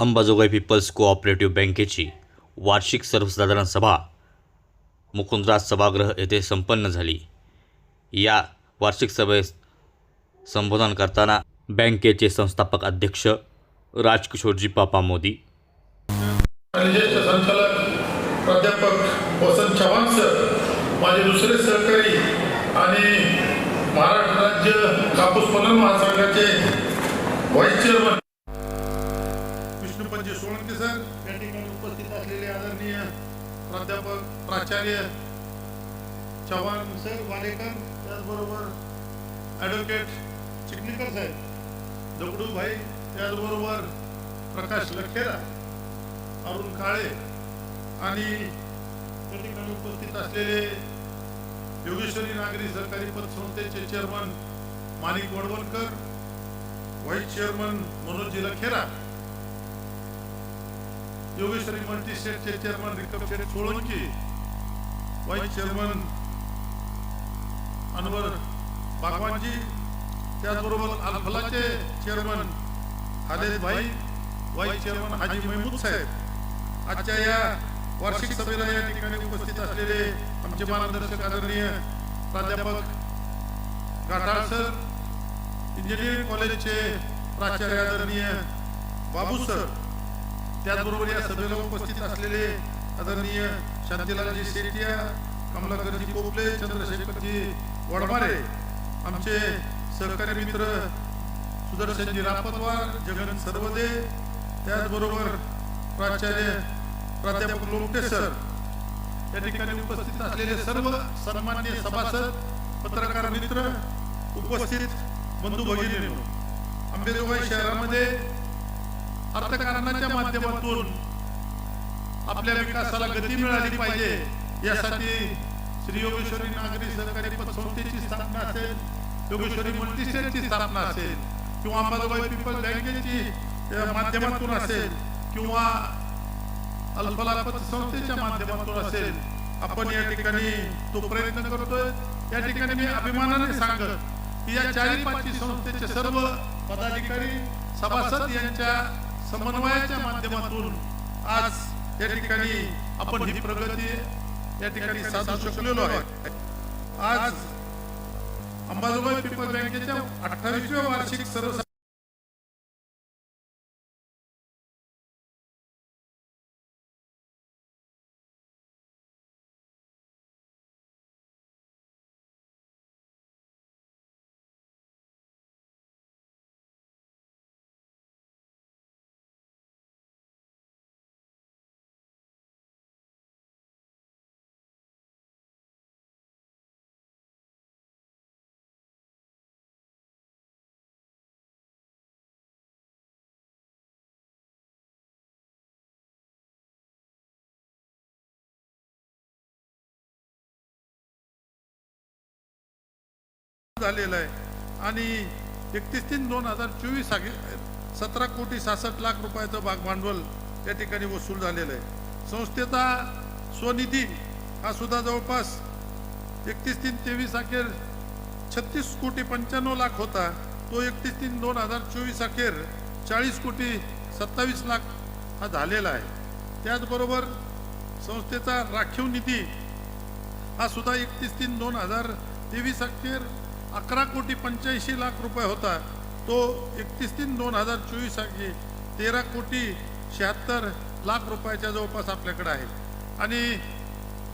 Ambajogai people's cooperative बँकेची वार्षिक सर्वसाधारण सभा मुकुंदराज सभागृह येथे संपन्न झाली. या वार्षिक सभेस संबोधन करताना बँकेचे संस्थापक अध्यक्ष राजकिशोरजी पापा मोदी. ज्येष्ठ संचालक प्राध्यापक वसंत चव्हाण सर माझे दुसरे सहकारी आणि महाराष्ट्र राज्य कापूस पणन महासंघाचे व्हाईस चेअरमन सोळंकी सर या ठिकाणी उपस्थित असलेले आदरणीय प्राध्यापक प्राचार्य चव्हाण सर वालेकर त्याचबरोबर ॲडव्होकेट चिखलीकर साहेब दगडू भाई त्याचबरोबर प्रकाश लखेरा अरुण काळे आणि त्या ठिकाणी उपस्थित असलेले योगेश्वरी नागरी सहकारी पतसंस्थेचे चेअरमन माणिक वडवणकर vice chairman मनोजी Lakhera Yogeshwari multi स्टेटचे chairman रिकम शेठ सोळंकी व्हाईस चेअरमन अनवर बागवानजी त्याचबरोबर अल्फलाचे चेअरमन खालेद भाई व्हाईस चेअरमन हाजी महमूद साहेब. आजच्या या वार्षिक सभेला या ठिकाणी उपस्थित असलेले आमचे मार्गदर्शक आदरणीय प्राध्यापक गाठाळ सर इंजिनिअरिंग कॉलेजचे प्राचार्य आदरणीय बाबू सर त्याचबरोबर या सभेला उपस्थित असलेले आदरणीय शांतीलालजी शेटिया कमलाकरजी पोपले चंद्रशेखरजी वडमारे आमचे सहकारी मित्र सुदर्शनजी रापतवार जगन सर्वदे त्याचबरोबर प्राचार्य प्राध्यापक लोमटे सर. या ठिकाणी उपस्थित असलेले सर्व सन्मान्य सभासद पत्रकार मित्र उपस्थित बंधू भगिनी आंबेजोगाई शहरामध्ये अर्थकारणाच्या माध्यमातून आपल्या विकासाला गती मिळाली पाहिजे यासाठी श्री योगेश्वरी नागरी सहकारी पतसंस्थेची स्थापना असेल योगेश्वरी मल्टीस्टेटची स्थापना असेल किंवा अंबाजोबाई पीपल बँकेची माध्यमातून असेल किंवा अल्फला पतसंस्थेच्या माध्यमातून असेल आपण या ठिकाणी तो प्रयत्न करतोय. या ठिकाणी मी अभिमानाने सांगत की या चारी पाचवी संस्थेचे सर्व पदाधिकारी सभासद यांच्या समन्वयाच्या माध्यमातून आज या ठिकाणी आपण ही प्रगती या ठिकाणी साधू शकलेलो आहे आज अंबाजोगाई पीपल बँकेच्या अठ्ठावीसव्या वार्षिक सर्व झालेला आहे. आणि एकतीस तीन दोन हजार चोवीस सतरा कोटी सहासष्ट लाख रुपयाचं भाग भांडवल या ठिकाणी वसूल झालेलं आहे. संस्थेचा स्वनिधी हा सुद्धा जवळपास एकतीस तीन तेवीस अखेर छत्तीस कोटी पंच्याण्णव लाख होता. तो एकतीस तीन दोन हजार चोवीस अखेर चाळीस कोटी सत्तावीस लाख हा झालेला आहे. त्याचबरोबर संस्थेचा राखीव निधी हा सुद्धा एकतीस तीन दोन हजार तेवीस अखेर अकरा कोटी पंच्याऐंशी लाख रुपये होता. तो एकतीस तीन दोन हजार चोवीस अखेर तेरा कोटी शहात्तर लाख रुपयाच्या जवळपास आपल्याकडे आहे. आणि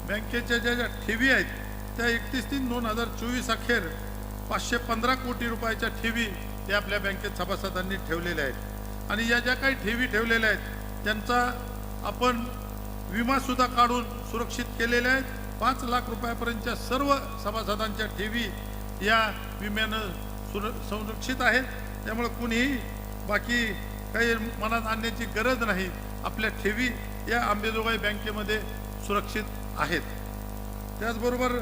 बँकेच्या ज्या ज्या ठेवी आहेत त्या एकतीस तीन दोन हजार चोवीस अखेर पाचशे पंधरा कोटी रुपयाच्या ठेवी या आपल्या बँकेत सभासदांनी ठेवलेल्या आहेत. आणि या ज्या काही ठेवी ठेवलेल्या आहेत त्यांचा आपण विमासुद्धा काढून सुरक्षित केलेल्या आहेत. पाच लाख रुपयापर्यंतच्या सर्व सभासदांच्या ठेवी या विम्यानं सुर संरक्षित आहेत. त्यामुळे कुणीही बाकी काही मनात आणण्याची गरज नाही. आपल्या ठेवी या आंबेजोगाई बँकेमध्ये सुरक्षित आहेत. त्याचबरोबर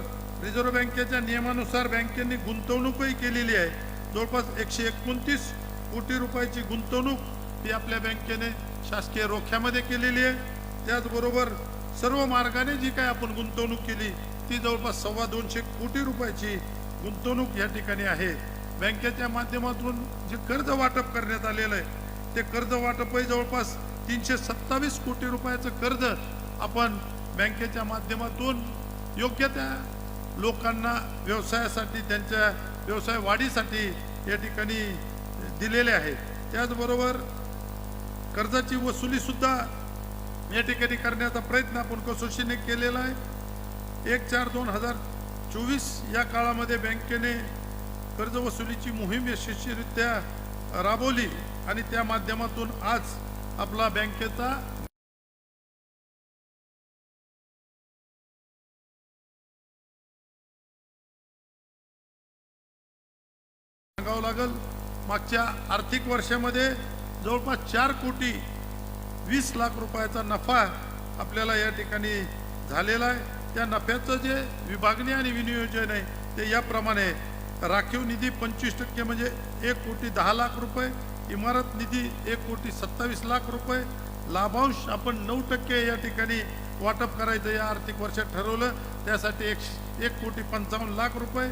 रिझर्व्ह बँकेच्या नियमानुसार बँकेने गुंतवणूकही केलेली आहे. जवळपास एकशे एकोणतीस कोटी रुपयाची गुंतवणूक ही आपल्या बँकेने शासकीय रोख्यामध्ये केलेली आहे. त्याचबरोबर सर्व मार्गाने जी काय आपण गुंतवणूक केली ती जवळपास सव्वा दोनशे कोटी रुपयाची गुंतवणूक या ठिकाणी आहे. बँकेच्या माध्यमातून जे कर्ज वाटप करण्यात आलेलं आहे ते कर्ज वाटपही जवळपास तीनशे सत्तावीस कोटी रुपयाचं कर्ज आपण बँकेच्या माध्यमातून योग्य त्या लोकांना व्यवसायासाठी त्यांच्या व्यवसाय वाढीसाठी या ठिकाणी दिलेले आहे. त्याचबरोबर कर्जाची वसुलीसुद्धा या ठिकाणी करण्याचा प्रयत्न आपण कसोशीने केलेला आहे. एक चार दोन हजार चोवीस या काळामध्ये बँकेने कर्जवसुलीची मोहीम यशस्वीरित्या राबवली आणि त्या माध्यमातून आज आपला बँकेचा सांगावं लागल मागच्या आर्थिक वर्षामध्ये जवळपास चार कोटी वीस लाख रुपयाचा नफा आपल्याला या ठिकाणी झालेला आहे. त्या नफ्याचं जे विभागणी आणि विनियोजन आहे ते याप्रमाणे राखीव निधी पंचवीस टक्के म्हणजे एक कोटी दहा लाख रुपये इमारत निधी एक कोटी सत्तावीस लाख रुपये लाभांश आपण नऊ टक्के या ठिकाणी वाटप करायचं या आर्थिक वर्षात ठरवलं त्यासाठी एक एक कोटी पंचावन्न लाख रुपये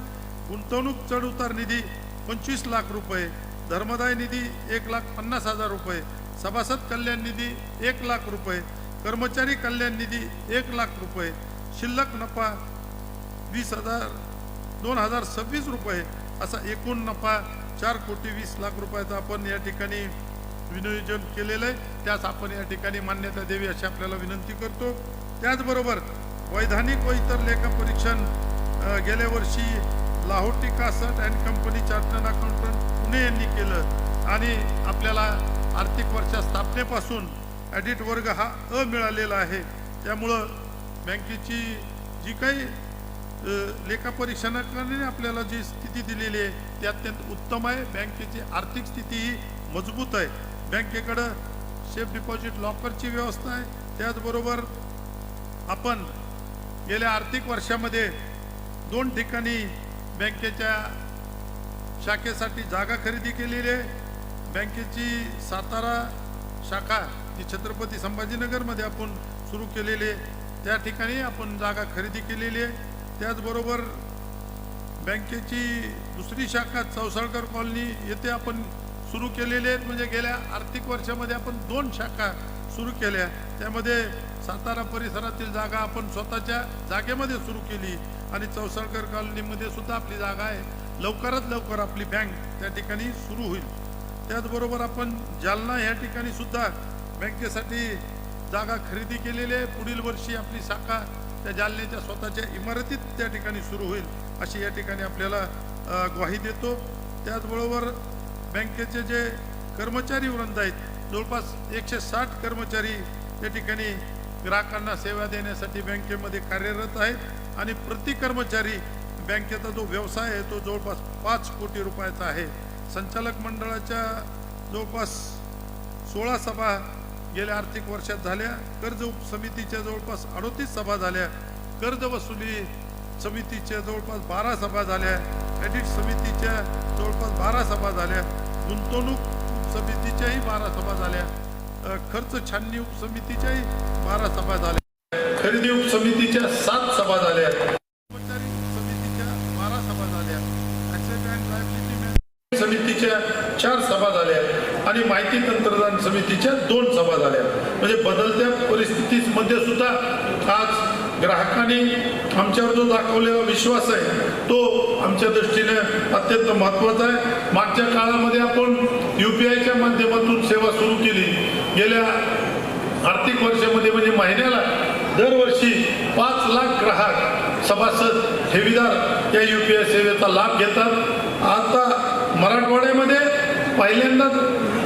गुंतवणूक चढउतार निधी पंचवीस लाख रुपये धर्मदाय निधी एक लाख पन्नास हजार रुपये सभासद कल्याण निधी एक लाख रुपये कर्मचारी कल्याण निधी एक लाख रुपये शिल्लक नफा वीस हजार दोन हजार सव्वीस रुपये. असा एकूण नफा चार कोटी वीस लाख रुपयाचा आपण या ठिकाणी विनियोजन केलेलं आहे. त्यास आपण या ठिकाणी मान्यता द्यावी अशी आपल्याला विनंती करतो. त्याचबरोबर वैधानिक व इतर लेखा परीक्षण गेल्या वर्षी Lahoti Kasat and company chartered accountant Pune यांनी केलं. आणि आपल्याला आर्थिक वर्षा स्थापनेपासून ॲडिट वर्ग हा अ मिळालेला आहे. त्यामुळं बँकेची जी काही अ, लेखापरीक्षणाने आपल्याला जी स्थिती दिलेली आहे ती अत्यंत उत्तम आहे. बँकेची आर्थिक स्थिती ही मजबूत आहे. बँकेकडं सेफ डिपॉझिट लॉकरची व्यवस्था आहे. त्याचबरोबर आपण गेल्या आर्थिक वर्षामध्ये दोन ठिकाणी बँकेच्या शाखेसाठी जागा खरेदी केलेली आहे. बँकेची सातारा शाखा ही छत्रपती संभाजीनगरमध्ये आपण सुरू केलेली आहे. त्या ठिकाणी आपण जागा खरेदी केलेली आहे. त्याचबरोबर बँकेची दुसरी शाखा चौसाळकर कॉलनी येथे आपण सुरू केलेली आहेत. म्हणजे गेल्या आर्थिक वर्षामध्ये आपण दोन शाखा सुरू केल्या. त्यामध्ये सातारा परिसरातील जागा आपण स्वतःच्या जागेमध्ये सुरू केली. आणि चौसाळकर कॉलनीमध्ये सुद्धा आपली जागा आहे. लवकरात लवकर आपली बँक त्या ठिकाणी सुरू होईल. त्याचबरोबर आपण जालना या ठिकाणी सुद्धा बँकेसाठी जागा खरेदी केलेली आहे. पुढील वर्षी आपली शाखा त्या जालन्याच्या स्वतःच्या इमारतीत त्या ठिकाणी सुरू होईल अशी या ठिकाणी आपल्याला ग्वाही देतो. त्याचबरोबर बँकेचे जे कर्मचारी वृंद आहेत जवळपास एकशे साठ कर्मचारी या ठिकाणी ग्राहकांना सेवा देण्यासाठी बँकेमध्ये कार्यरत आहेत. आणि प्रति कर्मचारी बँकेचा जो व्यवसाय आहे तो जवळपास पाच कोटी रुपयाचा आहे. संचालक मंडळाच्या जवळपास सोळा सभा गेल्या आर्थिक वर्षात झाल्या कर्ज उपसमितीच्या जवळपास अडोतीस सभा झाल्या कर्ज वसुली समितीच्या जवळपास बारा सभा झाल्या ॲडिट समितीच्या जवळपास बारा सभा झाल्या गुंतवणूक समितीच्याही बारा सभा झाल्या खर्च छाननी उपसमितीच्याही बारा सभा झाल्या. खरेदी उपसमितीच्या सात सभा झाल्या. कर्मचारी उपसमितीच्या बारा सभा झाल्या. लायबिलिटी समितीच्या चार सभा झाल्या. आणि माहिती तंत्रज्ञान समितीच्या दोन सभा झाल्या. म्हणजे बदलत्या परिस्थितीमध्ये सुद्धा आज ग्राहकांनी आमच्यावर जो दाखवलेला विश्वास आहे तो आमच्या दृष्टीने अत्यंत महत्त्वाचा आहे. मागच्या काळामध्ये आपण यू पी आयच्या माध्यमातून सेवा सुरू केली. गेल्या आर्थिक वर्षामध्ये म्हणजे महिन्याला दरवर्षी पाच लाख ग्राहक सभासद ठेवीदार या यू पी आय सेवेचा लाभ घेतात. आता मराठवाड्यामध्ये पहिल्यांदाच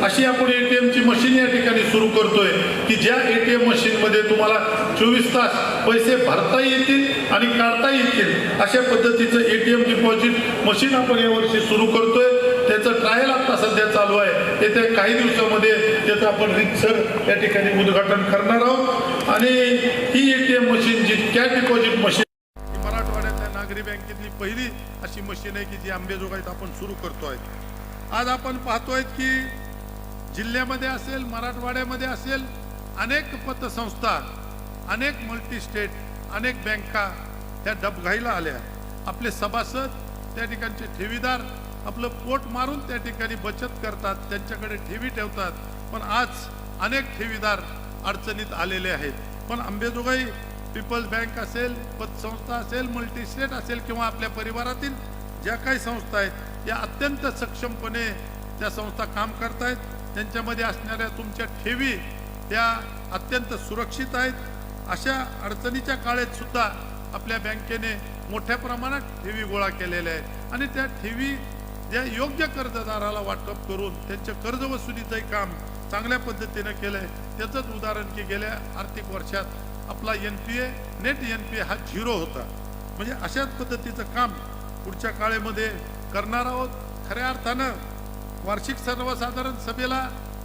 अशी आपण ए टी एमची मशीन या ठिकाणी सुरू करतोय की ज्या ए टी एम मशीनमध्ये तुम्हाला चोवीस तास पैसे भरता येतील आणि काढता येतील अशा पद्धतीचं A T M deposit machine आपण यावर्षी सुरू करतोय. त्याचं ट्रायल आता सध्या चालू आहे. येत्या काही दिवसामध्ये त्याचं आपण रिक्सर या ठिकाणी उद्घाटन करणार आहोत. आणि ही ए टी एम मशीन जी कॅश डिपॉझिट मशीन मराठवाड्यातल्या नागरी बँकेतली पहिली अशी मशीन आहे की जी आंबेजोगाईत आपण सुरू करतोय. आज आपण पाहतोय की जिल्ह्यामध्ये असेल मराठवाड्यामध्ये असेल अनेक पतसंस्था अनेक मल्टी स्टेट अनेक बँका त्या डबघाईला आल्या. आपले सभासद त्या ठिकाणचे ठेवीदार आपलं पोट मारून त्या ठिकाणी बचत करतात त्यांच्याकडे ठेवी ठेवतात. पण आज अनेक ठेवीदार अडचणीत आलेले आहेत. पण अंबेजोगाई पीपल्स बँक असेल पतसंस्था असेल मल्टी स्टेट असेल किंवा आपल्या परिवारातील ज्या काही संस्था आहेत या अत्यंत सक्षमपणे त्या संस्था काम करतायत. त्यांच्यामध्ये असणाऱ्या तुमच्या ठेवी त्या अत्यंत सुरक्षित आहेत. अशा अडचणीच्या काळात सुद्धा आपल्या बँकेने मोठ्या प्रमाणात ठेवी गोळा केलेल्या आहेत. आणि त्या ठेवी ज्या योग्य कर्जदाराला वाटप करून त्यांच्या कर्ज वसुलीचंही काम चांगल्या पद्धतीनं केलं आहे त्याचंच उदाहरण की गेल्या आर्थिक वर्षात आपला N P A net N P A हा झिरो होता. म्हणजे अशाच पद्धतीचं काम पुढच्या काळामध्ये करणार आहोत. खऱ्या अर्थानं वार्षिक सर्वसाधारण सभेला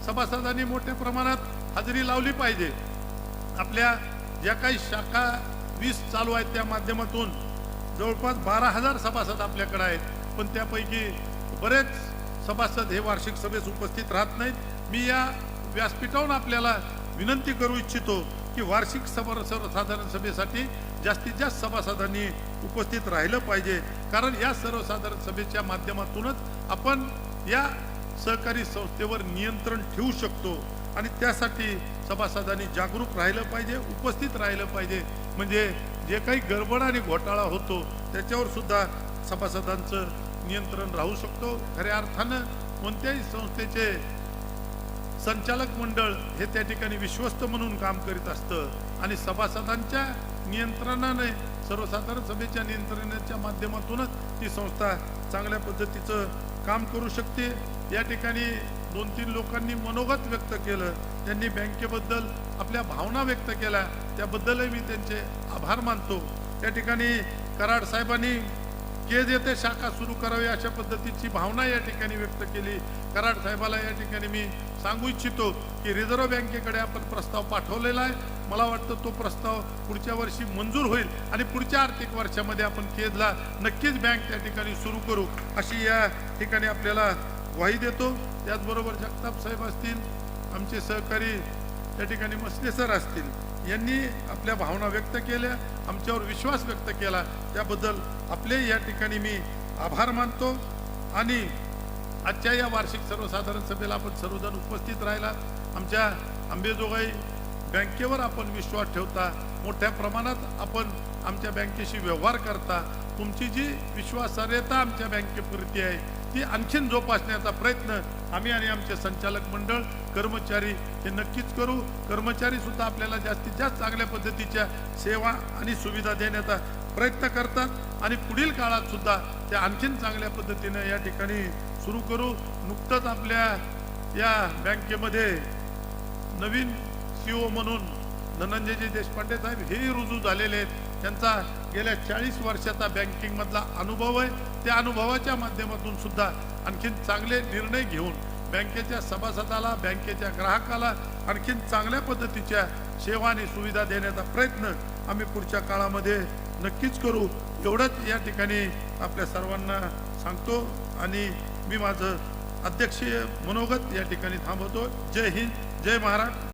सभासदांनी मोठ्या प्रमाणात हजेरी लावली पाहिजे. आपल्या ज्या काही शाखा वीस चालू आहेत त्या माध्यमातून जवळपास बारा हजार सभासद आपल्याकडे आहेत. पण त्यापैकी बरेच सभासद हे वार्षिक सभेस उपस्थित राहत नाहीत. मी या व्यासपीठावरून आपल्याला विनंती करू इच्छितो की वार्षिक सभा सर्वसाधारण सभेसाठी जास्तीत जास्त सभासदांनी उपस्थित राहिलं पाहिजे. कारण या सर्वसाधारण सभेच्या माध्यमातूनच आपण या सहकारी संस्थेवर नियंत्रण ठेवू शकतो आणि त्यासाठी सभासदांनी जागरूक राहिलं पाहिजे उपस्थित राहिलं पाहिजे. म्हणजे जे काही गडबड आणि घोटाळा होतो त्याच्यावर सुद्धा सभासदांचं नियंत्रण राहू शकतो. खऱ्या अर्थानं कोणत्याही संस्थेचे संचालक मंडळ हे त्या ठिकाणी विश्वस्त म्हणून काम करीत असतं आणि सभासदांच्या नियंत्रणाने सर्वसाधारण सभेच्या नियंत्रणाच्या माध्यमातूनच ती संस्था चांगल्या पद्धतीचं काम करू शकते. या ठिकाणी दोन तीन लोकांनी मनोगत व्यक्त केलं. त्यांनी बँकेबद्दल आपल्या भावना व्यक्त केल्या. त्याबद्दलही मी त्यांचे आभार मानतो. त्या ठिकाणी कराड साहेबांनी केज येथे शाखा सुरू करावी अशा पद्धतीची भावना या ठिकाणी व्यक्त केली. कराड साहेबाला या ठिकाणी मी सांगू इच्छितो की रिझर्व्ह बँकेकडे आपण प्रस्ताव पाठवलेला आहे. मला वाटतं तो प्रस्ताव पुढच्या वर्षी मंजूर होईल आणि पुढच्या आर्थिक वर्षामध्ये आपण केजला नक्कीच बँक त्या ठिकाणी सुरू करू अशी या ठिकाणी आपल्याला ग्वाही देतो. त्याचबरोबर जगताप साहेब असतील आमचे सहकारी त्या ठिकाणी मसले सर असतील यांनी आपल्या भावना व्यक्त केल्या आमच्यावर विश्वास व्यक्त केला. त्याबद्दल आपले या ठिकाणी मी आभार मानतो आणि आजच्या या वार्षिक सर्वसाधारण सभेला आपण सर्वजण उपस्थित राहिला. आमच्या आंबेजोगाई बँकेवर आपण विश्वास ठेवता मोठ्या प्रमाणात आपण आमच्या बँकेशी व्यवहार करता तुमची जी विश्वासार्हता आमच्या बँकेप्रती आहे ती आणखीन जोपासण्याचा प्रयत्न आम्ही आणि आमचे संचालक मंडळ कर्मचारी हे नक्कीच करू. कर्मचारी सुद्धा आपल्याला जास्तीत जास्त चांगल्या पद्धतीच्या सेवा आणि सुविधा देण्याचा प्रयत्न करतात आणि पुढील काळात सुद्धा ते आणखीन चांगल्या पद्धतीने या ठिकाणी सुरू करू. नुकतंच आपल्या या बँकेमध्ये नवीन सीओ म्हणून धनंजयजी देशपांडे साहेब हेही रुजू झालेले आहेत. त्यांचा गेल्या चाळीस वर्षाचा बँकिंगमधला अनुभव आहे. त्या अनुभवाच्या माध्यमातून सुद्धा आणखीन चांगले निर्णय घेऊन बँकेच्या सभासदाला बँकेच्या ग्राहकाला आणखीन चांगल्या पद्धतीच्या सेवा आणि सुविधा देण्याचा प्रयत्न आम्ही पुढच्या काळामध्ये नक्कीच करू. एवढंच या ठिकाणी आपल्या सर्वांना सांगतो आणि मी माझं अध्यक्षीय मनोगत या ठिकाणी थांबवतो. जय हिंद जय महाराष्ट्र.